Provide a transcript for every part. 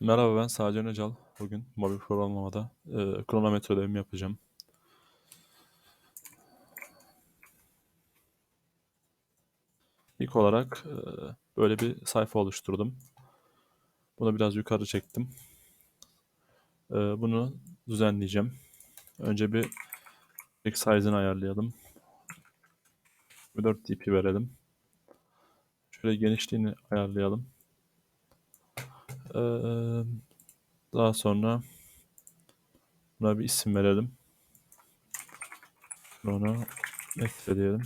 Merhaba ben Sağcan Öcal. Bugün mobil programlamada e, kronometre ödevimi yapacağım. İlk olarak e, böyle bir sayfa oluşturdum. Bunu biraz yukarı çektim. E, bunu düzenleyeceğim. Önce bir X size'ını ayarlayalım. 4 dp verelim. Şöyle genişliğini ayarlayalım. E, daha sonra buna bir isim verelim. Sonra ekle diyelim.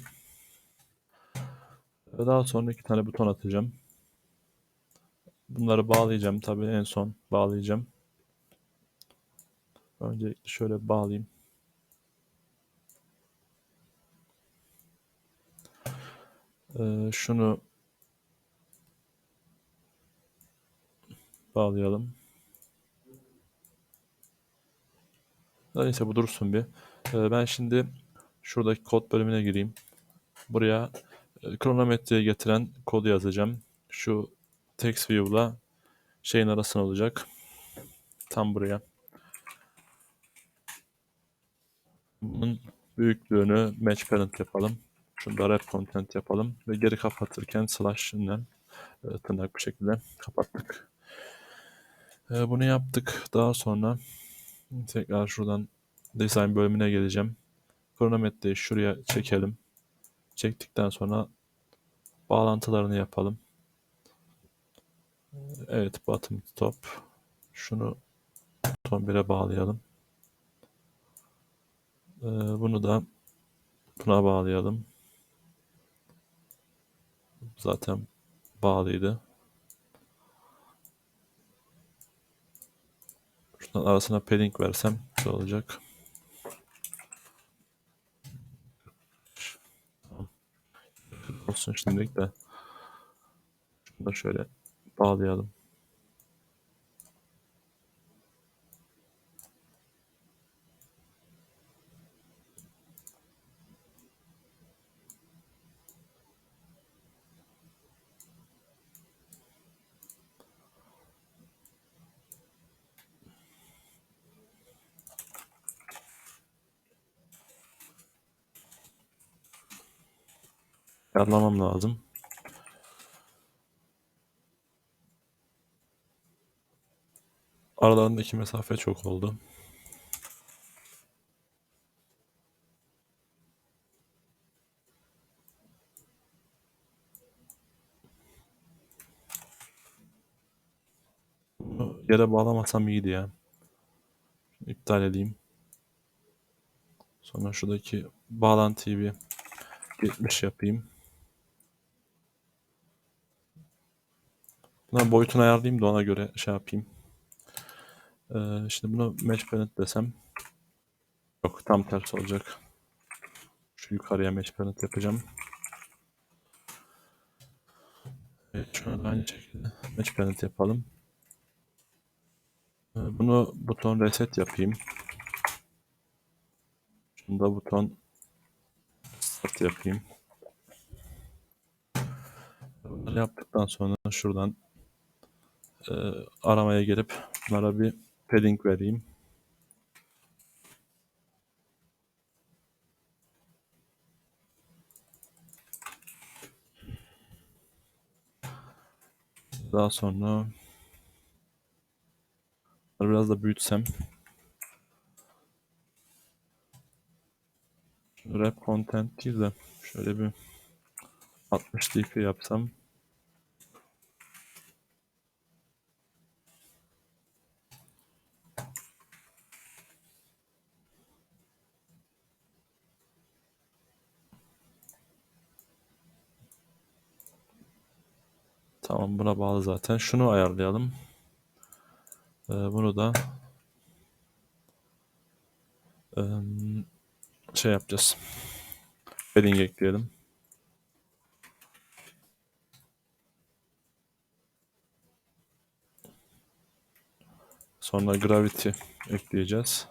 Ve daha sonra iki tane buton atacağım. Bunları bağlayacağım tabii en son bağlayacağım. Öncelikle şöyle bağlayayım. Ee, şunu bağlayalım. Neyse bu dursun bir. Ee, ben şimdi şuradaki kod bölümüne gireyim. Buraya e, kronometreye getiren kodu yazacağım. Şu text view'la şeyin arasında olacak. Tam buraya. Bunun büyüklüğünü match parent yapalım. Şunu da wrap content yapalım. Ve geri kapatırken slash ile e, tırnak bir şekilde kapattık. E, bunu yaptık. Daha sonra tekrar şuradan design bölümüne geleceğim. Kronometreyi şuraya çekelim. Çektikten sonra bağlantılarını yapalım. Evet bottom top. Şunu buton 1'e bağlayalım. Ee, bunu da buna bağlayalım. Zaten bağlıydı. Şuradan arasına padding versem güzel olacak. Olsun şimdilik de. Şunu da şöyle bağlayalım. Ayarlamam lazım. Aralarındaki mesafe çok oldu. Yere bağlamasam iyiydi ya. İptal edeyim. Sonra şuradaki bağlantıyı bir 70 yapayım. Buna boyutunu ayarlayayım da ona göre şey yapayım. Ee, şimdi bunu match parent desem yok tam tersi olacak. Şu yukarıya match parent yapacağım. Evet, şuna da aynı şekilde match parent yapalım. Ee, bunu buton reset yapayım. Şunu da buton start yapayım. Bunları yaptıktan sonra şuradan e, aramaya gelip bunlara bir padding vereyim. Daha sonra biraz da büyütsem Rap content değil de şöyle bir 60 dp yapsam Tamam buna bağlı zaten. Şunu ayarlayalım. Ee, bunu da ee, şey yapacağız. Padding ekleyelim. Sonra gravity ekleyeceğiz.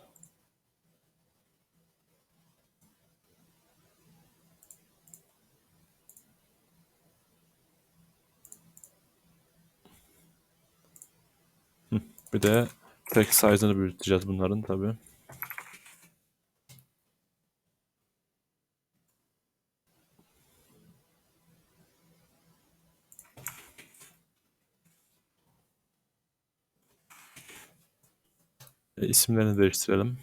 Bir de text size'ını büyüteceğiz bunların tabi. E, isimlerini değiştirelim.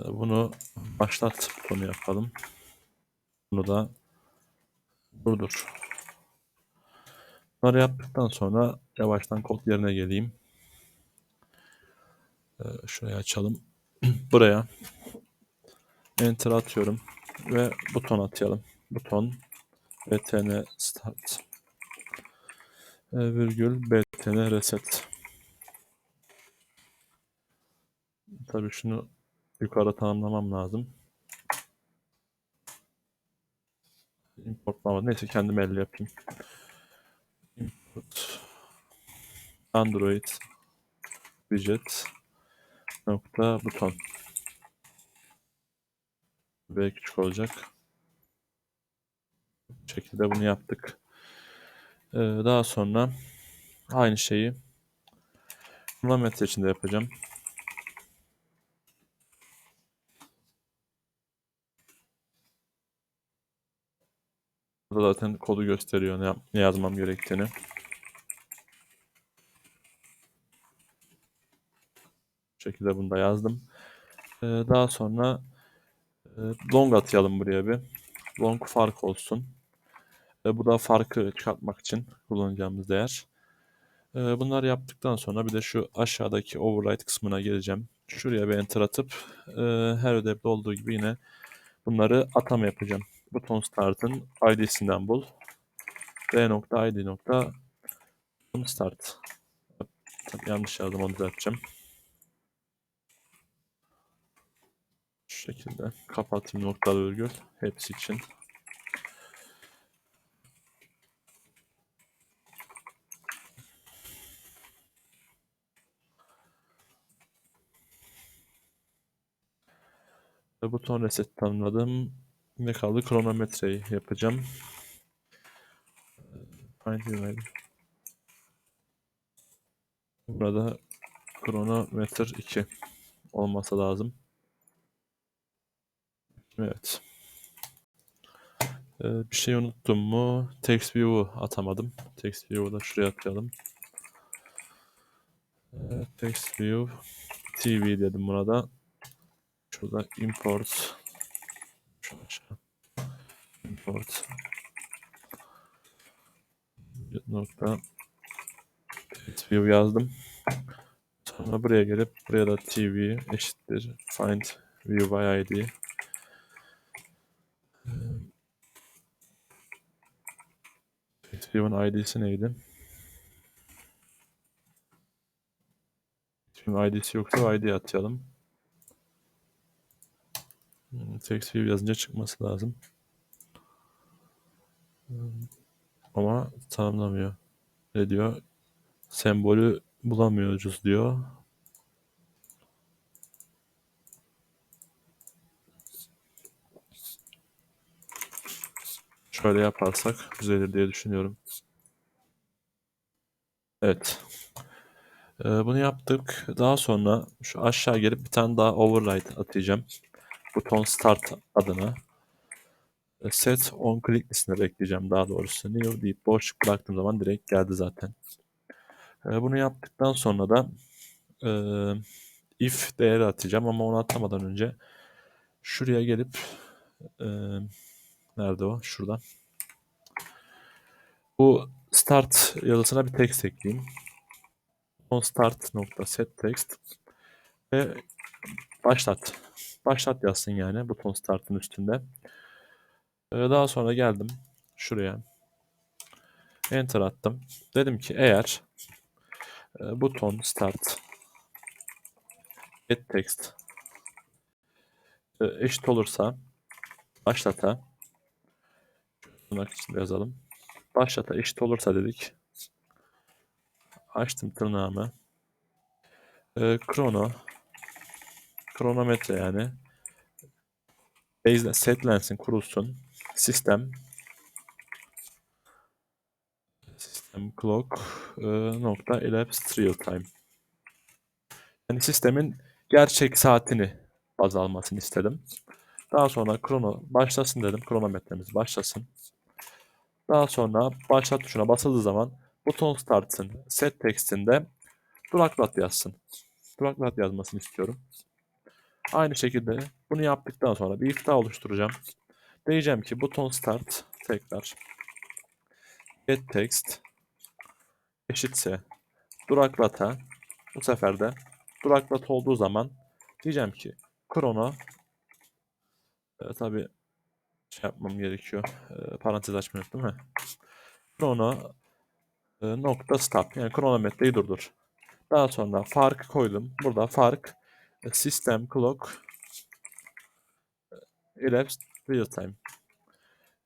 E, Bunu başlat butonu yapalım. Bunu da durdur. Bunları yaptıktan sonra yavaştan kod yerine geleyim. Ee, şurayı açalım. Buraya enter atıyorum ve buton atayalım. Buton btn start e, virgül btn reset. Tabii şunu yukarı tanımlamam lazım. Importlama. Neyse kendim elle yapayım. Import Android widget nokta buton. B küçük olacak. Bu şekilde bunu yaptık. Ee, daha sonra aynı şeyi kronometre için de yapacağım. Burada zaten kodu gösteriyor ne yazmam gerektiğini. Şekilde bunu da yazdım. Ee, daha sonra e, long atayalım buraya bir. Long fark olsun. E, bu da farkı çıkartmak için kullanacağımız değer. E, bunları yaptıktan sonra bir de şu aşağıdaki override kısmına geleceğim. Şuraya bir enter atıp e, her ödevde olduğu gibi yine bunları atama yapacağım. Buton start'ın id'sinden bul. d.id start. Yanlış yazdım onu düzelteceğim. Şekilde kapatayım noktalı virgül hepsi için. Buton reset tanımladım. Ne kaldı? Kronometreyi yapacağım. Find URL. Burada kronometre 2 olması lazım. Evet. Ee, bir şey unuttum mu? Text view'u atamadım. Text view'u da şuraya atayalım. Ee, text view TV dedim buna da. Şurada import import nokta text view yazdım. Sonra buraya gelip buraya da TV eşittir find view by id view'un id'si neydi? Şimdi id'si yoksa id atayalım. Hmm, Text view yazınca çıkması lazım. Hmm, Ama tanımlamıyor. Ne diyor? Sembolü bulamıyoruz diyor. Şöyle yaparsak düzelir diye düşünüyorum. Evet. Ee, bunu yaptık. Daha sonra şu aşağı gelip bir tane daha override atacağım. Buton start adına. E, Set on click listine bekleyeceğim daha doğrusu. New deyip boşluk bıraktığım zaman direkt geldi zaten. Ee, bunu yaptıktan sonra da e, if değeri atacağım ama onu atamadan önce şuraya gelip e, nerede o? Şurada. Bu start yazısına bir text ekleyeyim. On start nokta set text ve başlat. Başlat yazsın yani buton startın üstünde. Ee, daha sonra geldim şuraya. Enter attım. Dedim ki eğer e, buton start get text e, eşit olursa başlata tırnak içinde yazalım. Başlata eşit olursa dedik. Açtım tırnağımı. E, krono kronometre yani baseline setlensin kurulsun sistem System clock e, nokta elapsed real time. Yani sistemin gerçek saatini baz almasını istedim. Daha sonra krono başlasın dedim. Kronometremiz başlasın. Daha sonra başlat tuşuna basıldığı zaman buton start'ın set text'inde duraklat yazsın. Duraklat yazmasını istiyorum. Aynı şekilde bunu yaptıktan sonra bir if daha oluşturacağım. Diyeceğim ki buton start tekrar get text eşitse duraklata bu sefer de duraklat olduğu zaman diyeceğim ki krono e, tabi şey yapmam gerekiyor. E, parantez açmayı unuttum ha. Krono e, nokta stop yani kronometreyi durdur. Daha sonra fark koydum. Burada fark e, system clock elapsed real time.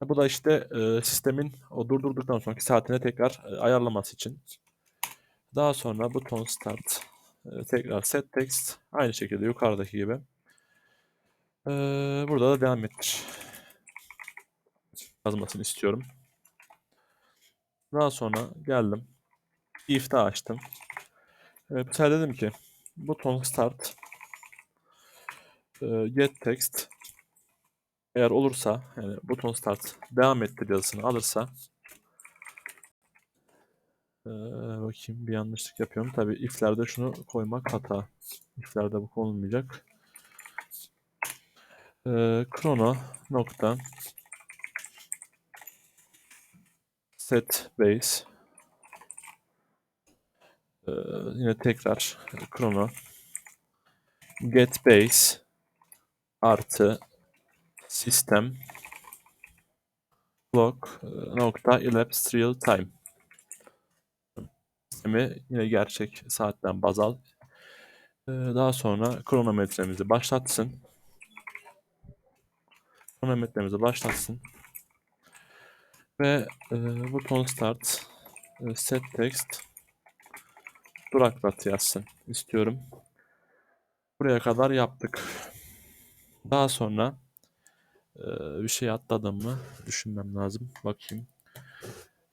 E, Bu da işte e, sistemin o durdurduktan sonraki saatine tekrar e, ayarlaması için. Daha sonra buton start e, tekrar set text aynı şekilde yukarıdaki gibi. E, burada da devam ettir yazmasını istiyorum. Daha sonra geldim. If'te açtım. Evet, dedim ki buton start e, get text eğer olursa yani buton start devam ettir yazısını alırsa e, bakayım bir yanlışlık yapıyorum. Tabi if'lerde şunu koymak hata. If'lerde bu konulmayacak. E, chrono nokta set base ee, yine tekrar chrono get base artı system clock e, nokta elapsed real time sistemi yine gerçek saatten baz al. Ee, daha sonra kronometremizi başlatsın. Kronometremizi başlatsın. Ve e, buton start e, set text duraklat yazsın istiyorum. Buraya kadar yaptık. Daha sonra e, bir şey atladım mı düşünmem lazım. Bakayım.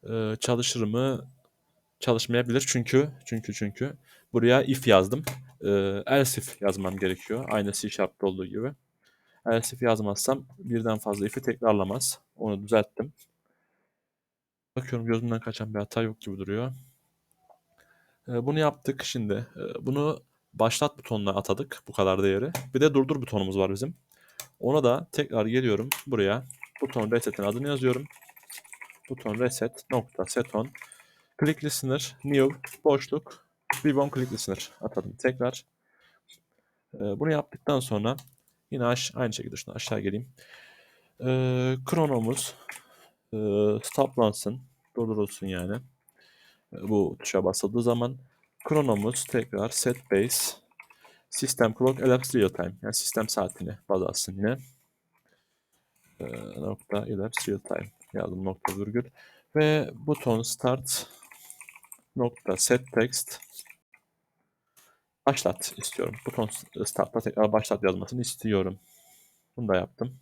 E, çalışır mı? Çalışmayabilir çünkü çünkü çünkü buraya if yazdım. E, else if yazmam gerekiyor. Aynı C Sharp'ta olduğu gibi. Else if yazmazsam birden fazla if'i tekrarlamaz. Onu düzelttim. Bakıyorum gözümden kaçan bir hata yok gibi duruyor. Ee, Bunu yaptık şimdi. Ee, Bunu başlat butonuna atadık bu kadar değeri. Bir de durdur butonumuz var bizim. Ona da tekrar geliyorum buraya. Buton reset'in adını yazıyorum. Buton reset nokta set on. Click listener new boşluk Ribbon click listener atadım tekrar. Ee, Bunu yaptıktan sonra yine aş aynı şekilde şunu aşağı geleyim. Kronomuz e, stoplansın, durdurulsun yani. E, bu tuşa basıldığı zaman kronomuz tekrar set base system clock elapsed real time yani sistem saatini baz alsın yine. E, nokta elapsed real time yazdım nokta virgül ve buton start nokta set text başlat istiyorum. Buton start'ta tekrar başlat yazmasını istiyorum. Bunu da yaptım.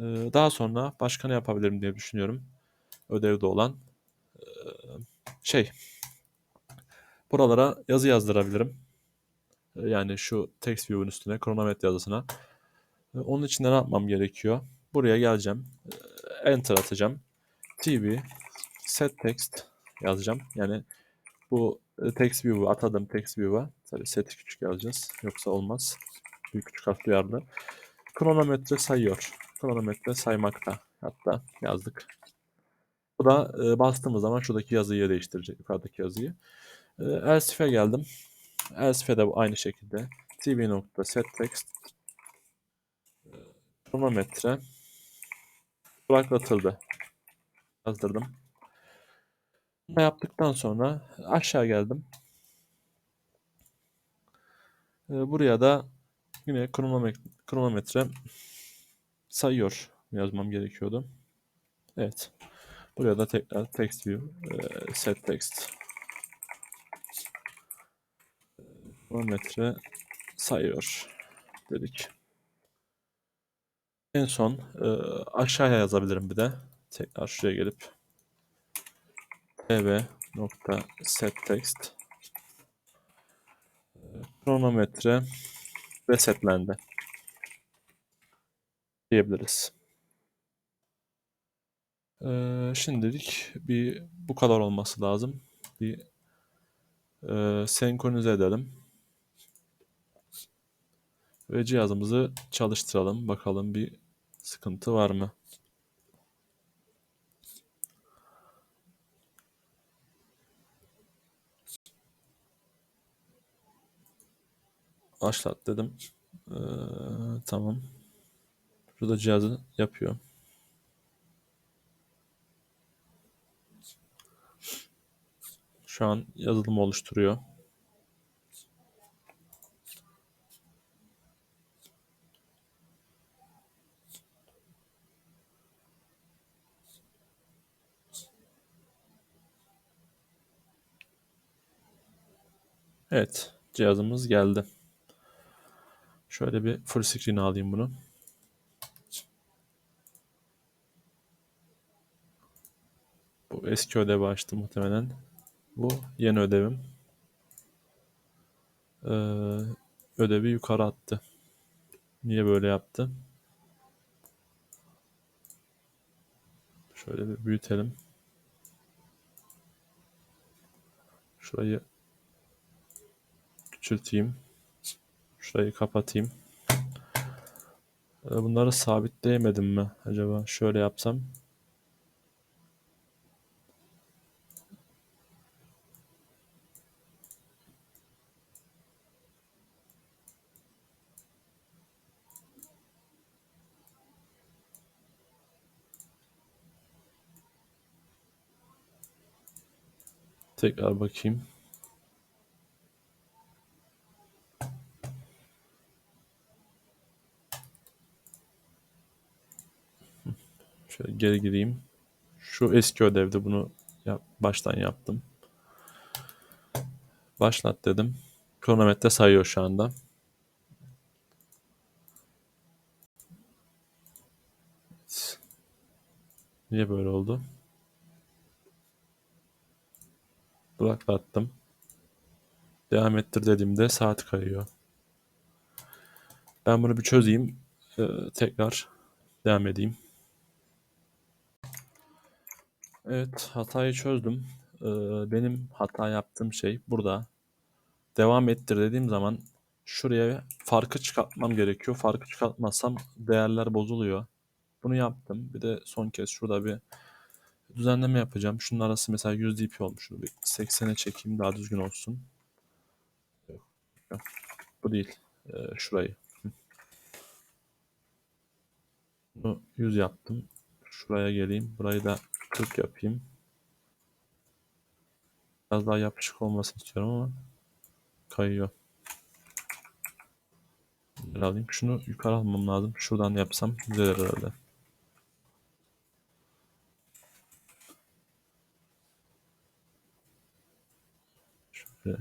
Ee, Daha sonra başka ne yapabilirim diye düşünüyorum. Ödevde olan ee, şey buralara yazı yazdırabilirim. Ee, Yani şu text view'un üstüne kronometre yazısına. Ee, Onun için de ne yapmam gerekiyor? Buraya geleceğim. Enter atacağım. TV set text yazacağım. Yani bu e, text view'u atadım text view'a. Tabii set'i küçük yazacağız. Yoksa olmaz. Büyük küçük harf duyarlı. Kronometre sayıyor. Kronometre saymakta. Hatta yazdık. Bu da e, bastığımız zaman şuradaki yazıyı değiştirecek. Yukarıdaki yazıyı. E, Elsif'e geldim. Elsif'e de aynı şekilde. tv.setText e, kronometre duraklatıldı. Yazdırdım. Bunu yaptıktan sonra aşağı geldim. E, buraya da yine kronometre, kronometre sayıyor yazmam gerekiyordu. Evet. Buraya da tekrar text view e, set text kronometre sayıyor dedik. En son e, aşağıya yazabilirim bir de. Tekrar şuraya gelip tv nokta set text kronometre resetlendi diyebiliriz. Ee, şimdilik bir bu kadar olması lazım. Bir e, senkronize edelim. Ve cihazımızı çalıştıralım. Bakalım bir sıkıntı var mı? Başlat dedim. Ee, tamam. Şurada cihazı yapıyor. Şu an yazılımı oluşturuyor. Evet, cihazımız geldi. Şöyle bir full screen alayım bunu. Eski ödevi açtım muhtemelen. Bu yeni ödevim. Ee, ödevi yukarı attı. Niye böyle yaptı? Şöyle bir büyütelim. Şurayı küçülteyim. Şurayı kapatayım. Ee, bunları sabitleyemedim mi acaba? Şöyle yapsam. Tekrar bakayım. Şöyle geri gireyim. Şu eski ödevde bunu yap, baştan yaptım. Başlat dedim. Kronometre sayıyor şu anda. Niye böyle oldu? Duraklattım. Devam ettir dediğimde saat kayıyor. Ben bunu bir çözeyim. Ee, tekrar devam edeyim. Evet hatayı çözdüm. Ee, benim hata yaptığım şey burada. Devam ettir dediğim zaman şuraya farkı çıkartmam gerekiyor. Farkı çıkartmazsam değerler bozuluyor. Bunu yaptım. Bir de son kez şurada bir düzenleme yapacağım. Şunun arası mesela 100 dp olmuş. Şunu bir 80'e çekeyim daha düzgün olsun. Bu değil. Ee, şurayı. Bunu 100 yaptım. Şuraya geleyim. Burayı da 40 yapayım. Biraz daha yapışık olmasını istiyorum ama kayıyor. Alayım. Şunu yukarı almam lazım. Şuradan yapsam güzel herhalde.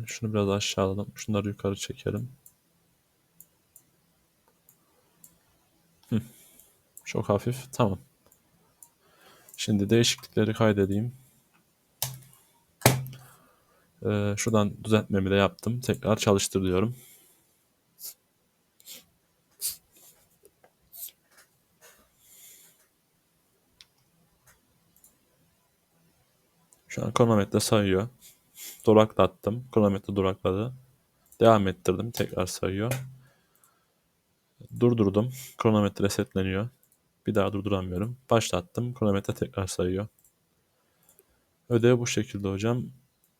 Şunu biraz aşağı alalım. Şunları yukarı çekelim. Hı. Çok hafif. Tamam. Şimdi değişiklikleri kaydedeyim. Ee, şuradan düzeltmemi de yaptım. Tekrar çalıştır diyorum. Şu an kronometre sayıyor. Duraklattım. Kronometre durakladı. Devam ettirdim. Tekrar sayıyor. Durdurdum. Kronometre resetleniyor. Bir daha durduramıyorum. Başlattım. Kronometre tekrar sayıyor. Ödev bu şekilde hocam.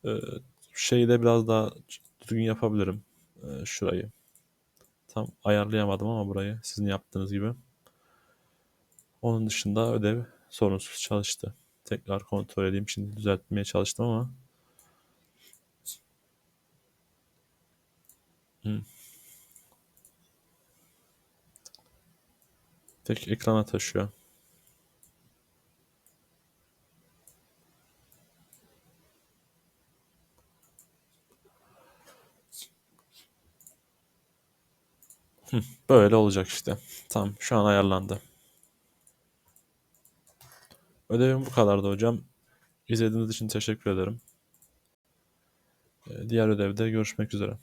Ee, şeyi de biraz daha düzgün yapabilirim. Ee, şurayı. Tam ayarlayamadım ama burayı sizin yaptığınız gibi. Onun dışında ödev sorunsuz çalıştı. Tekrar kontrol edeyim. Şimdi düzeltmeye çalıştım ama. Tek ekrana taşıyor. Böyle olacak işte. Tamam şu an ayarlandı. Ödevim bu kadardı hocam. İzlediğiniz için teşekkür ederim. Ee, Diğer ödevde görüşmek üzere.